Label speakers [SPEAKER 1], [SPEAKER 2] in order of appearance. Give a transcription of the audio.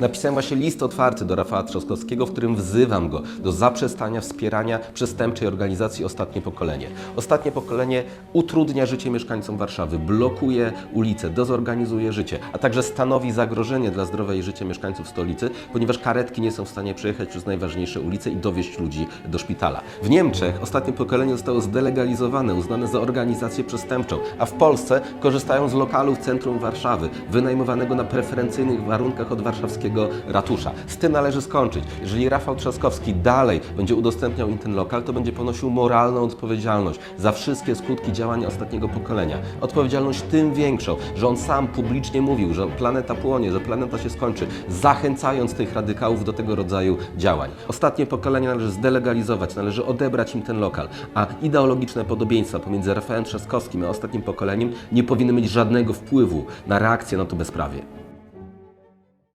[SPEAKER 1] Napisałem właśnie list otwarty do Rafała Trzaskowskiego, w którym wzywam go do zaprzestania wspierania przestępczej organizacji Ostatnie Pokolenie. Ostatnie Pokolenie utrudnia życie mieszkańcom Warszawy, blokuje ulice, dezorganizuje życie, a także stanowi zagrożenie dla zdrowia i życia mieszkańców stolicy, ponieważ karetki nie są w stanie przejechać przez najważniejsze ulice i dowieźć ludzi do szpitala. W Niemczech Ostatnie Pokolenie zostało zdelegalizowane, uznane za organizację przestępczą, a w Polsce korzystają z lokalu w centrum Warszawy, wynajmowanego na preferencyjnych warunkach od warszawskiego ratusza. Z tym należy skończyć. Jeżeli Rafał Trzaskowski dalej będzie udostępniał im ten lokal, to będzie ponosił moralną odpowiedzialność za wszystkie skutki działania ostatniego pokolenia. Odpowiedzialność tym większą, że on sam publicznie mówił, że planeta płonie, że planeta się skończy, zachęcając tych radykałów do tego rodzaju działań. Ostatnie pokolenie należy zdelegalizować, należy odebrać im ten lokal, a ideologiczne podobieństwa pomiędzy Rafałem Trzaskowskim a ostatnim pokoleniem nie powinny mieć żadnego wpływu na reakcję na to bezprawie.